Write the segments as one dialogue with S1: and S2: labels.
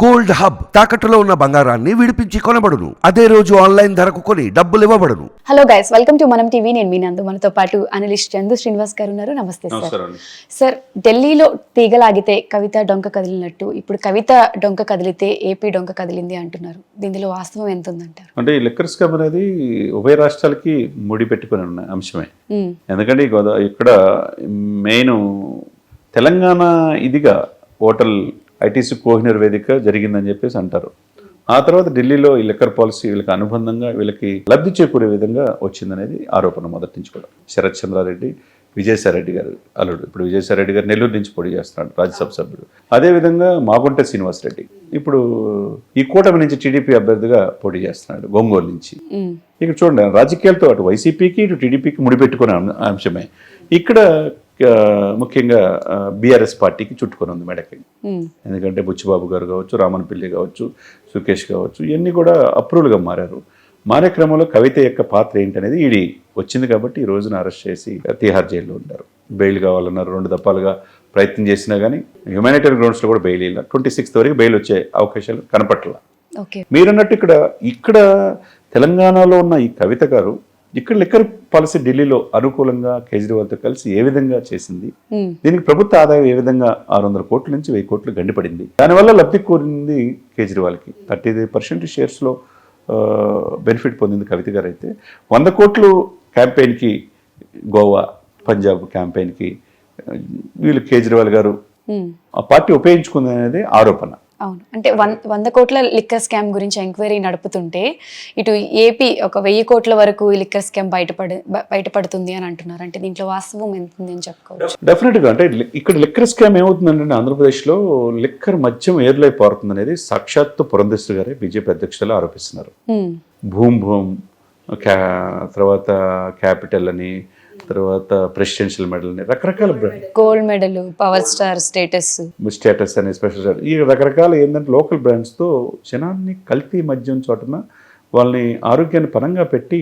S1: Gold hub తాకట్టులో ఉన్న బంగారాన్ని విడిపించి కొనబడును. అదే రోజు ఆన్లైన్ ధరకు కొని డబ్బులు ఇవ్వబడును.
S2: Hello guys welcome to Manam TV నేను మీ నందు. మనతో పాటు అనలిస్ట్ చందు శ్రీనివాస్ గారు ఉన్నారు. నమస్తే సార్ సార్ ఢిల్లీలో తీగలాగితే కవిత డొంక కదిలినట్టు ఇప్పుడు కవిత డొంక కదిలితే ఏపీ డొంక కదిలింది అంటున్నారు. దీనిలో వాస్తవం ఎంత ఉందంటారు
S3: అంటే ఈ లిక్కర్ స్కామ్ అనేది ఉభయ రాష్ట్రాలకి ముడి పెట్టుకుని ఉన్న అంశమే.
S2: ఉమ్,
S3: ఎందుకంటే ఇక్కడ మెయిన్ తెలంగాణ ఇదిగా హోటల్ ఐటీసీ కోహినూర్ వేదిక జరిగిందని చెప్పేసి అంటారు. ఆ తర్వాత ఢిల్లీలో ఈ లిక్కర్ పాలసీ వీళ్ళకి అనుబంధంగా వీళ్ళకి లబ్ధి చేకూరే విధంగా వచ్చిందనేది ఆరోపణ మొదటి నుంచి కూడా. శరత్ చంద్రారెడ్డి విజయసాయిరెడ్డి గారు అల్లుడు. ఇప్పుడు విజయసాయిరెడ్డి గారు నెల్లూరు నుంచి పోటీ చేస్తున్నాడు రాజ్యసభ సభ్యుడు. అదేవిధంగా మాగుంట శ్రీనివాసరెడ్డి. ఇప్పుడు ఈ కూటమి నుంచి టీడీపీ అభ్యర్థిగా పోటీ చేస్తున్నాడు ఒంగోలు నుంచి. ఇక్కడ చూడండి రాజకీయాలతో అటు వైసీపీకి ఇటు టీడీపీకి ముడిపెట్టుకునే అంశమే. ఇక్కడ ముఖ్యంగా బీఆర్ఎస్ పార్టీకి చుట్టుకొని ఉంది మెడకి. ఎందుకంటే బుచ్చిబాబు గారు కావచ్చు రామన్పిల్లి కావచ్చు సుకేష్ కావచ్చు ఇవన్నీ కూడా అప్రూవల్గా మారారు. మారే క్రమంలో కవిత యొక్క పాత్ర ఏంటనేది ఈడీ వచ్చింది కాబట్టి ఈ రోజున అరెస్ట్ చేసి తిహార్ జైల్లో ఉంటారు బెయిల్ కావాలన్నారు రెండు దప్పాలుగా ప్రయత్నం చేసినా కానీ హ్యుమానిటరీ గ్రౌండ్స్లో కూడా బెయిల్ ఇలా ట్వంటీ సిక్స్త్ వరకు బెయిల్ వచ్చే అవకాశాలు కనపట్ల. మీరన్నట్టు ఇక్కడ ఇక్కడ తెలంగాణలో ఉన్న ఈ కవిత గారు ఇక్కడ లిక్కర్ పాలసీ ఢిల్లీలో అనుకూలంగా కేజ్రీవాల్తో కలిసి ఏ విధంగా చేసింది? దీనికి ప్రభుత్వ ఆదాయం ఏ విధంగా ఆరు వందల కోట్ల నుంచి వెయ్యి కోట్లు గండిపడింది. దానివల్ల లబ్ధి కోరింది కేజ్రీవాల్కి. థర్టీ పర్సెంట్ షేర్స్లో బెనిఫిట్ పొందింది కవిత గారు అయితే వంద కోట్లు క్యాంపెయిన్కి గోవా పంజాబ్ క్యాంపెయిన్కి వీళ్ళు కేజ్రీవాల్ గారు ఆ పార్టీ ఉపయోగించుకుంది అనేది ఆరోపణ.
S2: అవును. అంటే వన్ వంద కోట్ల లిక్కర్ స్కామ్ గురించి ఎంక్వైరీ నడుపుతుంటే ఇటు ఏపీ ఒక వెయ్యి కోట్ల వరకు ఈ లిక్కర్ స్కామ్ బయటపడి బయటపడుతుంది అని అంటున్నారు. అంటే దీంట్లో వాస్తవం ఎంత ఉంది అని చెప్పుకోవచ్చు.
S3: డెఫినెట్గా అంటే ఇక్కడ లిక్కర్ స్కామ్ ఏమవుతుందంటే ఆంధ్రప్రదేశ్లో లిక్కర్ మద్యం ఏర్లై పారుతుంది అనేది సాక్షాత్తు పురంధేశ్వరి గారే బీజేపీ అధ్యక్షులు ఆరోపిస్తున్నారు. భూమ్ భూమ్ తర్వాత క్యాపిటల్ అని తర్వాత ప్రెసిడెన్షియల్ మెడల్ రకరకాల brand
S2: gold medal power star status
S3: status అని స్పెషల్ స్టేటస్ ఈ రకరకాల ఏంటంటే లోకల్ బ్రాండ్స్తో జనాన్ని కల్తీ మద్యం చోటన వాళ్ళని ఆరోగ్యాన్ని పరంగా పెట్టి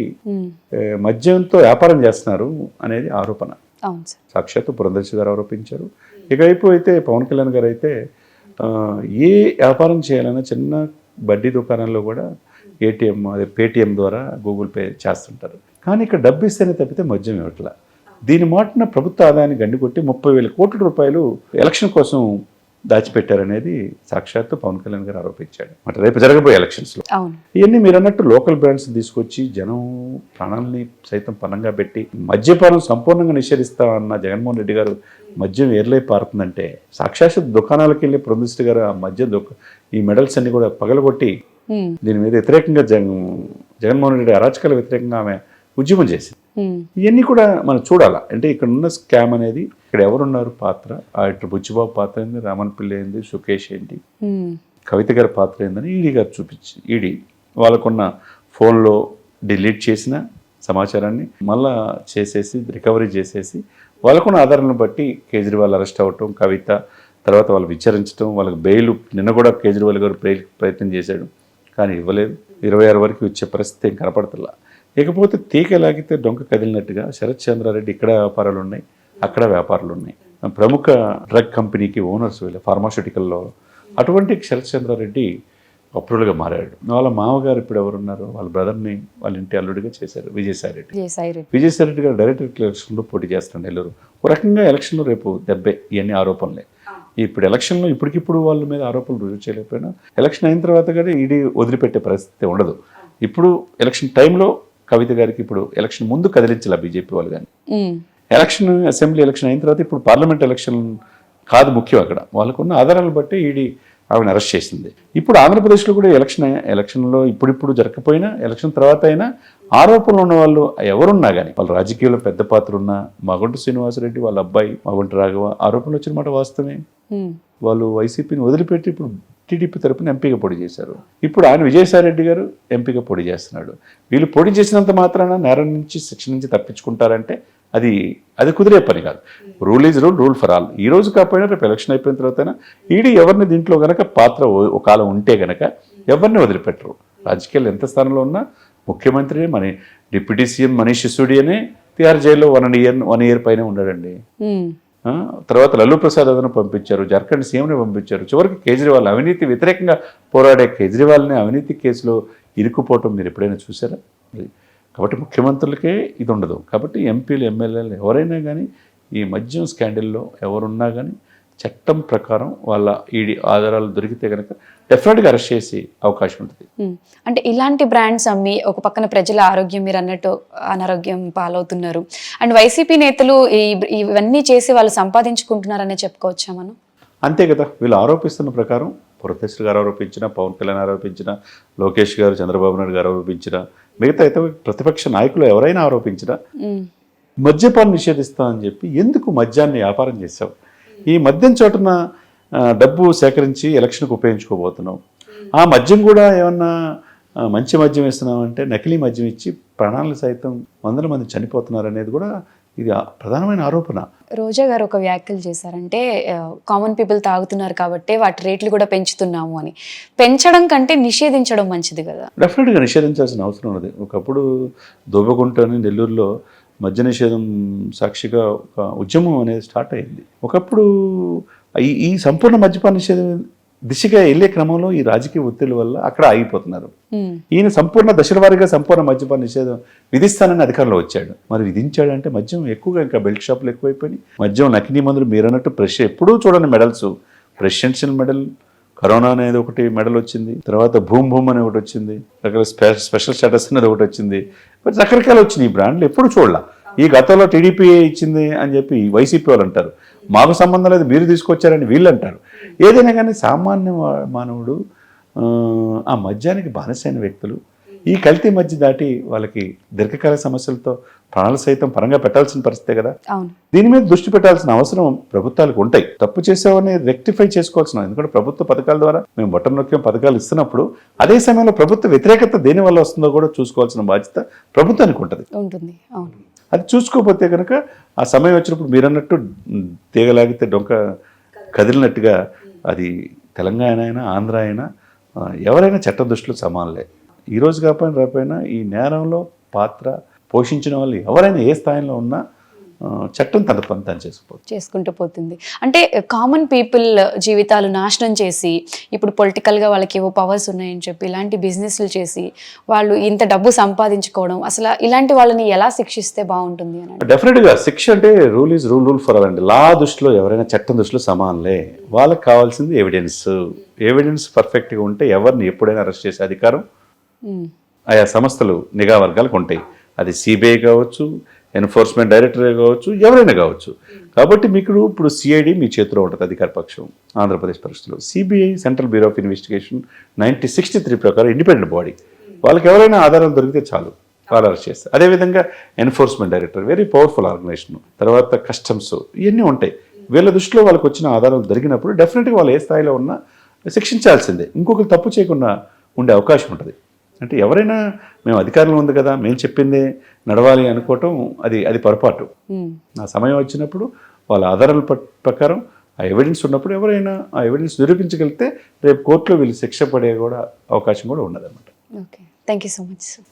S3: ఏ, మద్యంతో వ్యాపారం చేస్తున్నారు అనేది ఆరోపణ. సాక్షాత్తు పురంధేశ్వరి గారు ఆరోపించారు. ఇకవైపు అయితే పవన్ కళ్యాణ్ గారు అయితే ఏ వ్యాపారం చేయాలన్నా చిన్న బడ్డీ దుకాణంలో కూడా ఏటీఎం అదే పేటిఎం ద్వారా గూగుల్ పే చేస్తుంటారు. కానీ ఇక్కడ డబ్బు ఇస్తేనే తప్పితే మద్యం ఇవ్వట్లా. దీని మాటన ప్రభుత్వ ఆదాయాన్ని గండికొట్టి ముప్పై వేల కోట్ల రూపాయలు ఎలక్షన్ కోసం దాచిపెట్టారనేది సాక్షాత్తు పవన్ కళ్యాణ్ గారు ఆరోపించాడు. అంటే రేపు జరగబోయే ఎలక్షన్స్లో ఇవన్నీ మీరు అన్నట్టు లోకల్ బ్రాండ్స్ తీసుకొచ్చి జనం ప్రాణాలని సైతం పనంగా పెట్టి మద్యపానం సంపూర్ణంగా నిషేధిస్తామన్న జగన్మోహన్ రెడ్డి గారు మద్యం ఏర్లై పారుతుందంటే సాక్షాత్ దుకాణాలకు వెళ్ళి ప్రొందిస్ట్ గారు ఆ మద్య దుక ఈ మెడల్స్ అన్ని కూడా పగలగొట్టి దీని మీద వ్యతిరేకంగా జగన్ జగన్మోహన్ రెడ్డి అరాచకాల వ్యతిరేకంగా ఆమె ఉద్యమం చేసింది. ఇవన్నీ కూడా మనం చూడాలా? అంటే ఇక్కడ ఉన్న స్కామ్ అనేది ఇక్కడ ఎవరున్నారు పాత్ర? ఇటు బుచ్చిబాబు పాత్ర ఏంది? రామన్ పిల్ల ఏంది? సుకేష్ ఏంటి? కవిత గారి పాత్ర ఏందని ఈడీ గారు చూపించి ఈడీ వాళ్ళకున్న ఫోన్లో డిలీట్ చేసిన సమాచారాన్ని మళ్ళా చేసేసి రికవరీ చేసేసి వాళ్ళకున్న ఆధారాలను బట్టి కేజ్రీవాల్ అరెస్ట్ అవ్వటం కవిత తర్వాత వాళ్ళు విచారించడం వాళ్ళకి బెయిల్ నిన్న కూడా కేజ్రీవాల్ గారు బెయిల్ ప్రయత్నం చేశాడు. కానీ ఇవ్వలేదు. ఇరవై ఆరు వరకు వచ్చే పరిస్థితి ఏం కనపడతలా? ఇకపోతే తీగ లాగితే డొంక కదిలినట్టుగా శరత్ చంద్రారెడ్డి ఇక్కడ వ్యాపారాలు ఉన్నాయి అక్కడ వ్యాపారాలు ఉన్నాయి. ప్రముఖ డ్రగ్ కంపెనీకి ఓనర్స్ వీళ్ళు ఫార్మాస్యూటికల్లో. అటువంటి శరత్ చంద్రారెడ్డి అప్రూవల్గా మారాడు. వాళ్ళ మామగారు ఇప్పుడు ఎవరున్నారు? వాళ్ళ బ్రదర్ని వాళ్ళ ఇంటి అల్లుడిగా చేశారు విజయసాయి రెడ్డి.
S2: విజయసాయి రెడ్డి.
S3: విజయసాయి రెడ్డి గారు డైరెక్టర్ ఎలక్షన్లో పోటీ చేస్తున్నాడు నెల్లూరు. ఒక రకంగా ఎలక్షన్లో రేపు దెబ్బే ఇవన్నీ ఆరోపణలే. ఇప్పుడు ఎలక్షన్లో ఇప్పటికిప్పుడు వాళ్ళ మీద ఆరోపణలు రుజువు చేయలేకపోయినా ఎలక్షన్ అయిన తర్వాత కూడా ఈడీ వదిలిపెట్టే పరిస్థితి ఉండదు. ఇప్పుడు ఎలక్షన్ టైంలో కవిత గారికి ఇప్పుడు ఎలక్షన్ ముందు కదిలించాల బీజేపీ వాళ్ళు కానీ ఎలక్షన్ అసెంబ్లీ ఎలక్షన్ అయిన తర్వాత ఇప్పుడు పార్లమెంట్ ఎలక్షన్ కాదు ముఖ్యం అక్కడ. వాళ్ళకున్న ఆధారాలు బట్టి ఈడీ ఆవిడని అరెస్ట్ చేసింది. ఇప్పుడు ఆంధ్రప్రదేశ్లో కూడా ఎలక్షన్ ఎలక్షన్లో ఇప్పుడిప్పుడు జరగకపోయినా ఎలక్షన్ తర్వాత అయినా ఆరోపణలు ఉన్న వాళ్ళు ఎవరున్నా కానీ వాళ్ళ రాజకీయాల్లో పెద్ద పాత్ర ఉన్న మగుంట శ్రీనివాసరెడ్డి వాళ్ళ అబ్బాయి మగుంట రాఘవ ఆరోపణలు వచ్చిన మాట వాస్తవమే. వాళ్ళు వైసీపీని వదిలిపెట్టి ఇప్పుడు టీడీపీ తరపున ఎంపీగా పోటీ చేశారు. ఇప్పుడు ఆయన విజయసాయి రెడ్డి గారు ఎంపీగా పోటీ చేస్తున్నాడు. వీళ్ళు పోటీ చేసినంత మాత్రాన నేరం నుంచి శిక్ష నుంచి తప్పించుకుంటారంటే అది అది కుదిరే పని కాదు. Rule is rule rule for all. ఈ రోజు కాకపోయినా రేపు ఎలక్షన్ అయిపోయిన తర్వాత ఈడీ ఎవరిని దీంట్లో గనక పాత్ర ఒక కాలం ఉంటే గనక ఎవరిని వదిలిపెట్టరు. రాజకీయాలు ఎంత స్థానంలో ఉన్నా ముఖ్యమంత్రి మన డిప్యూటీ సీఎం మనీష్ సిసోడియానే తిహార్ జైల్లో వన్ ఇయర్ వన్ ఇయర్ పైన ఉన్నాడండి. తర్వాత లల్లూ ప్రసాద్ యాదవ్ను పంపించారు జార్ఖండ్ సీఎంని పంపించారు. చివరికి కేజ్రీవాల్ అవినీతి వ్యతిరేకంగా పోరాడే కేజ్రీవాల్ని అవినీతి కేసులో ఇరుక్కుపోవటం మీరు ఎప్పుడైనా చూసారా కాబట్టి ముఖ్యమంత్రులకే ఇది ఉండదు కాబట్టి ఎంపీలు ఎమ్మెల్యేలు ఎవరైనా కానీ ఈ మద్యం స్కాండిల్లో ఎవరున్నా కానీ చట్టం ప్రకారం వాళ్ళ ఈడి ఆధారాలు దొరికితే కనుక డెఫినెట్గా అరెస్ట్ చేసే అవకాశం ఉంటుంది.
S2: అంటే ఇలాంటి బ్రాండ్స్ అమ్మి ఒక పక్కన ప్రజల ఆరోగ్యం మీరు అన్నట్టు అనారోగ్యం పాలవుతున్నారు. అండ్ వైసీపీ నేతలు ఈ- ఇవన్నీ చేసి వాళ్ళు సంపాదించుకుంటున్నారనే చెప్పుకోవచ్చా మనం?
S3: అంతే కదా. వీళ్ళు ఆరోపిస్తున్న ప్రకారం పురతేశ్వరి గారు ఆరోపించిన పవన్ కళ్యాణ్ ఆరోపించిన లోకేష్ గారు చంద్రబాబు నాయుడు గారు ఆరోపించిన మిగతా ఇతర ప్రతిపక్ష నాయకులు ఎవరైనా ఆరోపించినా. మద్యపాన్ని నిషేధిస్తామని చెప్పి ఎందుకు మద్యాన్ని వ్యాపారం చేశావు? ఈ మద్యం చోటున డబ్బు సేకరించి ఎలక్షన్కి ఉపయోగించుకోబోతున్నావు ఆ మద్యం కూడా ఏమన్నా మంచి మద్యం ఇస్తున్నావు అంటే నకిలీ మద్యం ఇచ్చి ప్రాణాలు సైతం వందల మంది చనిపోతున్నారు అనేది కూడా ఇది ప్రధానమైన ఆరోపణ.
S2: రోజా గారు ఒక వ్యాఖ్యలు చేశారంటే కామన్ పీపుల్ తాగుతున్నారు కాబట్టి వాటి రేట్లు కూడా పెంచుతున్నాము అని. పెంచడం కంటే నిషేధించడం మంచిది కదా.
S3: డెఫినెట్గా నిషేధించాల్సిన అవసరం ఉన్నది. ఒకప్పుడు దోబగుంట నెల్లూరులో మద్య నిషేధం సాక్షిగా ఒక ఉద్యమం అనేది స్టార్ట్ అయింది. ఒకప్పుడు ఈ ఈ సంపూర్ణ మద్యపాన నిషేధం దిశగా వెళ్ళే క్రమంలో ఈ రాజకీయ ఒత్తిడి వల్ల అక్కడ ఆగిపోతున్నారు. ఈయన సంపూర్ణ దశల వారీగా సంపూర్ణ మద్యపాన నిషేధం విధిస్తానని అధికారంలో వచ్చాడు. మరి విధించాడంటే మద్యం ఎక్కువగా ఇంకా బెల్ట్ షాపులు ఎక్కువైపోయినాయి. మద్యం నకిలీ మందులు మీరు అన్నట్టు ప్రెష్ ఎప్పుడూ చూడండి మెడల్స్ ప్రెసిడెన్షియల్ మెడల్ కరోనా అనేది ఒకటి మెడల్ వచ్చింది. తర్వాత భూమ్ భూమ్ అనేది ఒకటి వచ్చింది. రకరకాల స్పె స్పెషల్ స్టేటస్ అనేది ఒకటి వచ్చింది. బట్ రకరకాలు వచ్చినాయి. ఈ బ్రాండ్లు ఎప్పుడు చూడాల. ఈ గతంలో టీడీపీ ఇచ్చింది అని చెప్పి వైసీపీ వాళ్ళు అంటారు. మాకు సంబంధం లేదు మీరు తీసుకొచ్చారని వీళ్ళు అంటారు. ఏదైనా కానీ సామాన్య మానవుడు ఆ, ఆ మద్యానికి బానిసైన వ్యక్తులు ఈ కల్తీ మధ్య దాటి వాళ్ళకి దీర్ఘకాల సమస్యలతో ప్రాణాలు సైతం పరంగా పెట్టాల్సిన పరిస్థితే కదా? దీని మీద దృష్టి పెట్టాల్సిన అవసరం ప్రభుత్వాలకు ఉంటాయి. తప్పు చేసేవాడిని రెక్టిఫై చేసుకోవాల్సిన ఎందుకంటే ప్రభుత్వ పథకాల ద్వారా మేము బటన్ నొక్కిన పథకాలు ఇస్తున్నప్పుడు అదే సమయంలో ప్రభుత్వ వ్యతిరేకత దేని వల్ల వస్తుందో కూడా చూసుకోవాల్సిన బాధ్యత ప్రభుత్వానికి ఉంటుంది.
S2: ఉంటుంది. అవును.
S3: అది చూసుకోకపోతే కనుక ఆ సమయం వచ్చినప్పుడు మీరు అన్నట్టు ఉమ్, తీగలాగితే డొంక కదిలినట్టుగా అది తెలంగాణ అయినా ఆంధ్ర అయినా ఎవరైనా చట్ట దృష్టిలో సమానలే. ఈ రోజు కాకపోయినా రేపైనా ఈ నేరంలో పాత్ర పోషించిన వాళ్ళు ఎవరైనా ఏ స్థాయిలో ఉన్నా చట్టం తన పని తను
S2: చేసుకుంటూ పోతుంది. అంటే కామన్ పీపుల్ జీవితాలు నాశనం చేసి ఇప్పుడు పొలిటికల్గా వాళ్ళకి ఏవో పవర్స్ ఉన్నాయని చెప్పి ఇలాంటి బిజినెస్లు చేసి వాళ్ళు ఇంత డబ్బు సంపాదించుకోవడం అసలు ఇలాంటి వాళ్ళని ఎలా శిక్షిస్తే బాగుంటుంది అని
S3: డెఫినెట్గా శిక్ష అంటే rule is rule rule for all అండి. లా దృష్టిలో ఎవరైనా చట్టం దృష్టిలో సమానలే. వాళ్ళకి కావాల్సింది ఎవిడెన్స్ ఎవిడెన్స్ పర్ఫెక్ట్గా ఉంటే ఎవరిని ఎప్పుడైనా అరెస్ట్ చేసే అధికారం ఆయా సంస్థలు నిఘా వర్గాలకు ఉంటాయి. అది సిబిఐ కావచ్చు ఎన్ఫోర్స్మెంట్ డైరెక్టర్ కావచ్చు ఎవరైనా కావచ్చు. కాబట్టి మీకు ఇప్పుడు సిఐడి మీ చేతిలో ఉంటుంది అధికారపక్షం ఆంధ్రప్రదేశ్ పరిస్థితుల్లో CBI central bureau of investigation ninety sixty three ప్రకారం ఇండిపెండెంట్ బాడీ వాళ్ళకి ఎవరైనా ఆధారాలు దొరికితే చాలు వాళ్ళు అరెస్ట్ చేస్తారు. అదేవిధంగా enforcement director very powerful organisation తర్వాత కస్టమ్స్ ఇవన్నీ ఉంటాయి. వీళ్ళ దృష్టిలో వాళ్ళకి వచ్చిన ఆధారాలు దొరికినప్పుడు డెఫినెట్గా వాళ్ళు ఏ స్థాయిలో ఉన్నా శిక్షించాల్సిందే. ఇంకొకరు తప్పు చేయకుండా ఉండే అవకాశం ఉంటుంది. అంటే ఎవరైనా మేము అధికారంలో ఉంది కదా మేము చెప్పిందే నడవాలి అనుకోవటం అది అది పొరపాటు. ఆ సమయం వచ్చినప్పుడు వాళ్ళ ఆధారాల ప్రకారం ఆ ఎవిడెన్స్ ఉన్నప్పుడు ఎవరైనా ఆ ఎవిడెన్స్ నిరూపించగలిగితే రేపు కోర్టులో వీళ్ళు శిక్ష పడే కూడా అవకాశం కూడా ఉన్నదన్నమాట
S2: okay. Thank you so much sir